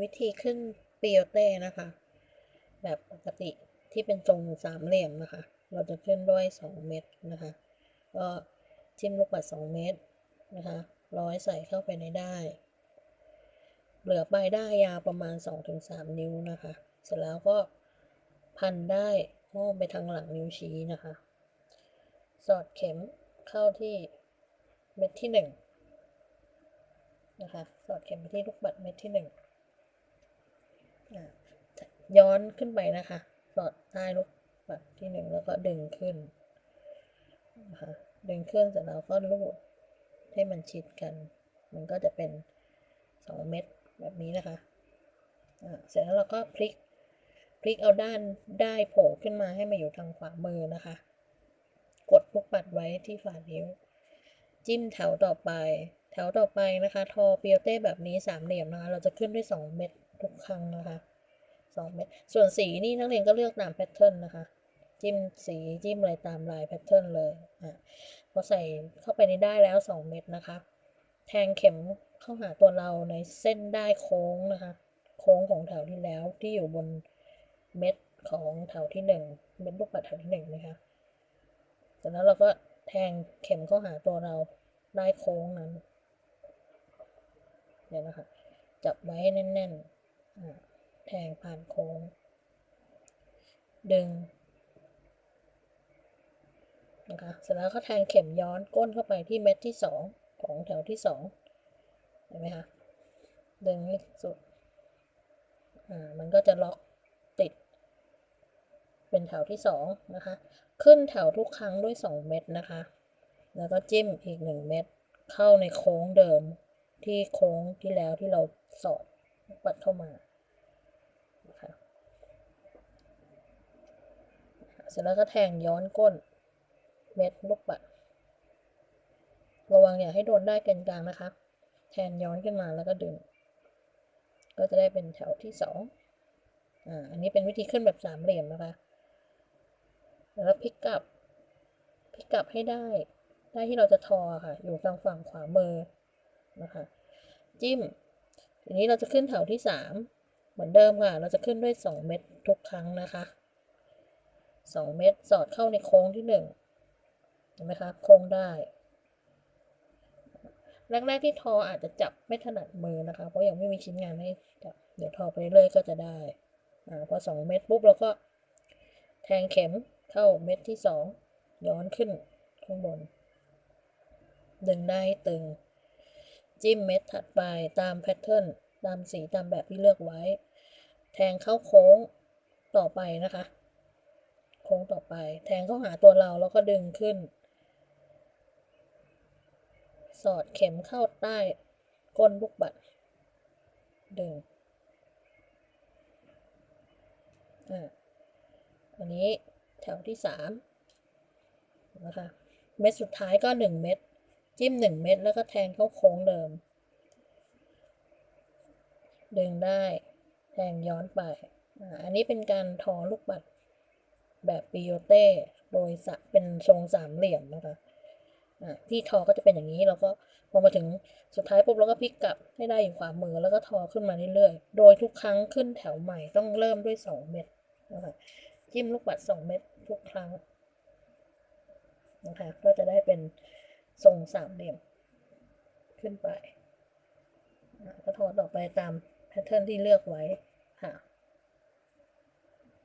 วิธีขึ้นเปิโยเต้นะคะ แบบปกติที่เป็นทรงสามเหลี่ยมนะคะ เราจะขึ้นด้วยสองเม็ดนะคะ ก็จิ้มลูกปัดสองเม็ดนะคะร้อยใส่เข้าไปในได้เหลือปลายได้ยาวประมาณ 2-3 นิ้วนะคะ เสร็จแล้วก็พันได้มอบไปทางหลังนิ้วชี้นะคะ สอดเข็มเข้าที่เม็ดที่หนึ่งนะคะ สอดเข็มไปที่ลูกบัตรเม็ดที่หนึ่ง ย้อนขึ้นไปนะคะสอดใต้ลูกบัตรที่หนึ่งแล้วก็ดึงขึ้นนะคะดึงขึ้นเสร็จแล้วก็ลูดให้มันชิดกัน มันก็จะเป็นสองเม็ดแบบนี้นะคะอะเสร็จแล้วเราก็พลิกพลิกเอาด้านได้โผล่ขึ้นมาให้มาอยู่ทางขวามือนะคะ กดลูกปัดไว้ที่ฝ่านิ้ว จิ้มแถวต่อไป แถวต่อไปนะคะ ทอเปียวเต้แบบนี้สามเหลี่ยมนะคะ เราจะขึ้นด้วยสองเม็ด ทุกครั้งนะคะสองเม็ดส่วนสีนี่นักเรียนก็เลือกตามแพทเทิร์นนะคะ จิ้มสีจิ้มอะไรตามลายแพทเทิร์นเลยอะพอใส่เข้าไปในได้แล้วสองเม็ดนะคะ แทงเข็มเข้าหาตัวเราในเส้นได้โค้งนะคะ โค้งของแถวที่แล้วที่อยู่บนเม็ดของแถวที่หนึ่งเม็ดลูกปัดแถวที่หนึ่งนะคะจากนั้นเราก็แทงเข็มเข้าหาตัวเราได้โค้งนั้นเนี่ยนะคะ จับไว้ให้แน่น ๆ แทงผ่านโค้ง ดึงนะคะเสร็จแล้วก็แทงเข็มย้อนก้นเข้าไปที่เม็ดที่สองของแถวที่สองเห็นไหมคะดึงให้สุดอ่ามันก็จะล็อกติด เป็นแถวที่สองนะคะ ขึ้นแถวทุกครั้งด้วยสองเม็ดนะคะ แล้วก็จิ้มอีกหนึ่งเม็ดเข้าในโค้งเดิมที่โค้งที่แล้วที่เราสอด ปัดเข้ามานะคะเสร็จแล้วก็แทงย้อนก้นเม็ดลูกปัด ระวังอย่าให้โดนได้กันกลางนะคะ แทนย้อนขึ้นมาแล้วก็ดึง ก็จะได้เป็นแถวที่สองอ่า อันนี้เป็นวิธีขึ้นแบบสามเหลี่ยมนะคะ แล้วพลิกกลับ พลิกกลับให้ได้ ได้ที่เราจะทอค่ะ อยู่ทางฝั่งขวามือนะคะ จิ้ม ทีนี้เราจะขึ้นแถวที่สามเหมือนเดิมค่ะ เราจะขึ้นด้วยสองเม็ดทุกครั้งนะคะสองเม็ดสอดเข้าในโค้งที่หนึ่งเห็นไหมคะ โค้งได้ แรกๆที่ทออาจจะจับไม่ถนัดมือนะคะ เพราะยังไม่มีชิ้นงานให้จับ เดี๋ยวทอไปเรื่อยก็จะได้ อ่า พอสองเม็ดปุ๊บเราก็ แทงเข็มเข้าเม็ดที่สองย้อนขึ้นข้างบน ดึงได้ตึง จิ้มเม็ดถัดไปตามแพทเทิร์นตามสีตามแบบที่เลือกไว้ แทงเข้าโค้งต่อไปนะคะ โค้งต่อไป แทงเข้าหาตัวเราแล้วก็ดึงขึ้น สอดเข็มเข้าใต้ก้นลูกบัตรดึงอ่าอันนี้แถวที่สามนะคะ เม็ดสุดท้ายก็หนึ่งเม็ด จิ้มหนึ่งเม็ดแล้วก็แทงเข้าโค้งเดิม ดึงได้แทงย้อนไป อันนี้เป็นการทอลูกบัตรแบบปิโยเต้โดยสะเป็นทรงสามเหลี่ยมนะคะที่ทอก็จะเป็นอย่างนี้แล้วก็พอมาถึงสุดท้ายปุ๊บเราก็พลิกกลับให้ได้อยู่ขวามือแล้วก็ทอขึ้นมาเรื่อยๆ โดยทุกครั้งขึ้นแถวใหม่ต้องเริ่มด้วยสองเม็ดนะคะจิ้มลูกปัดสองเม็ดทุกครั้งนะคะก็จะได้เป็น ทรงสามเหลี่ยมขึ้นไปก็ทอต่อไปตามแพทเทิร์นที่เลือกไว้ค่ะ